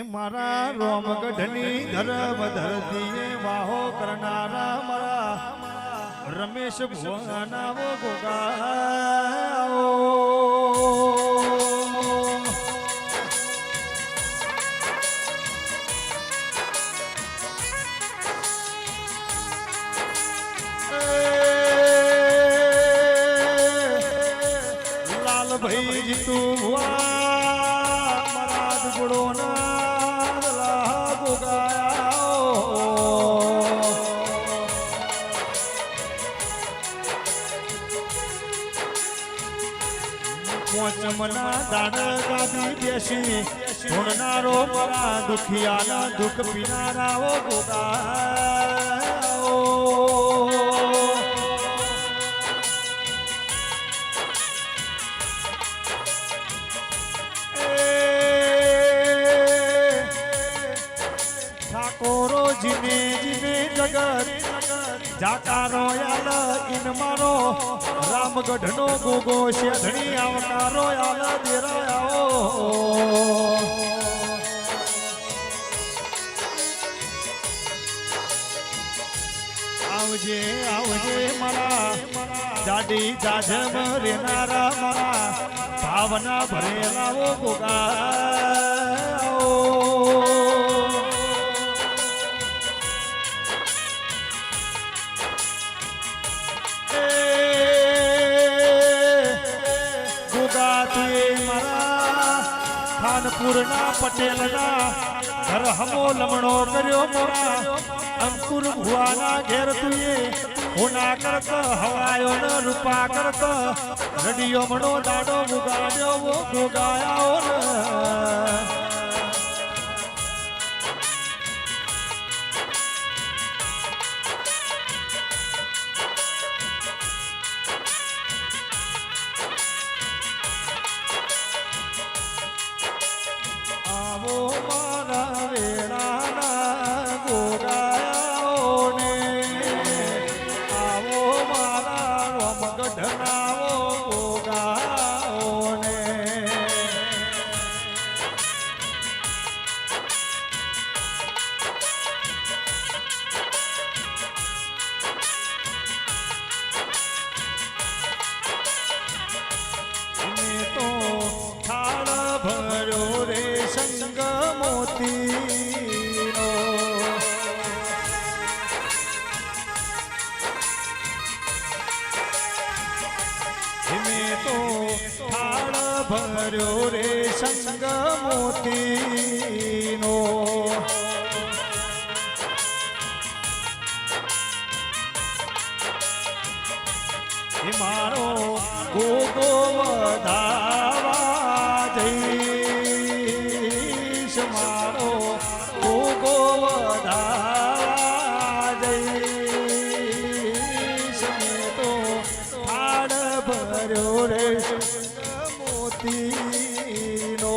કે મારા રોમગઢની ધર્મ ધરતીએ વાહો કરનારા મારા રમેશ ભુવનાવો ગોગાઓ લાલભાઈ જીતુ પોચમના દાડ ગાદી બેસી ધૂણનારો મારા દુખિયાના દુઃખ પીનારાઓ ગોગાઓ ઠાકોરો જીને જીને જગત જાકારો યાલ ઇન મારો, રામગઢનો ગોગો શેધણી આવનારો યાલ દેરાયો. આવજે આવજે મારા દાદી જાજમ રેનારા મારા, ભાવના ભરેલાઓ ગોગા ખાનપુરના પટેલના ઘર હમો લમણો કર્યો મોરા. અંકુર ભુવાના ઘેર તુએ હોના કરત હવાયો ન રૂપા કરત રડિયો મણો દાડો મુગાડ્યો ગોગાયો તો થાળ ભર્યો રે સંગ મોતીનો. મારો ગોગો વધાવા જઈશ. મારો ગોગો વધાવા મોતીનો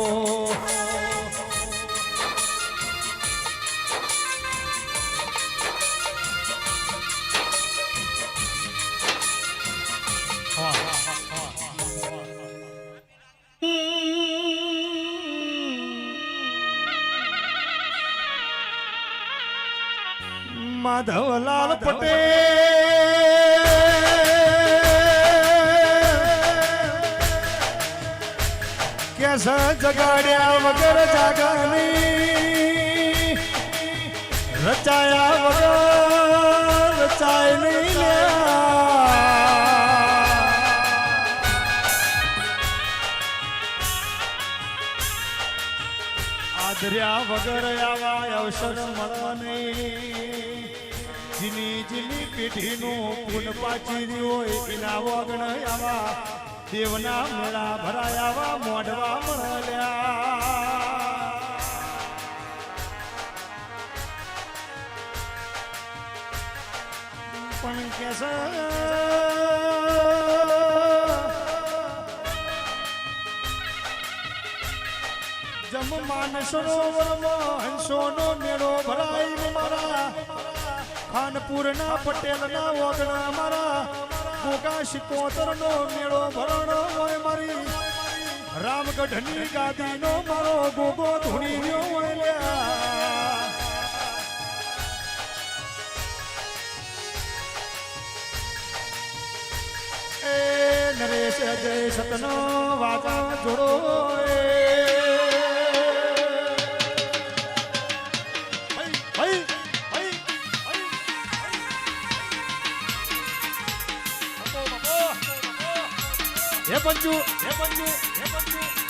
માધવલાલ પટેલ કેસ જગાડ્યા વગર જાગની, રચાયા વગર રચાય નહીં. આદર્યા વગર આવા અવસર મળવાની જીની જીની પેઢીનું પૂન પાછી હોય એના વગણ આવા દેવના મેળા ભરાયા મોઢવા મળ્યા પણ કેસ જમમાન સરોવરમાં હંસોનો મેળો ભરાય મારા. ખાનપુરના પટેલના ઓગણા મારા. ગોગા શિકોતરનો મેળો ભરણો હોય મારી. રામગઢની ગાદીનો મારો ગોગો ધૂણી ગયો એ નરેશ, જય સતનો વાજા જોડો એ. હે પંચુ. હે પંચુ હે પંચુ.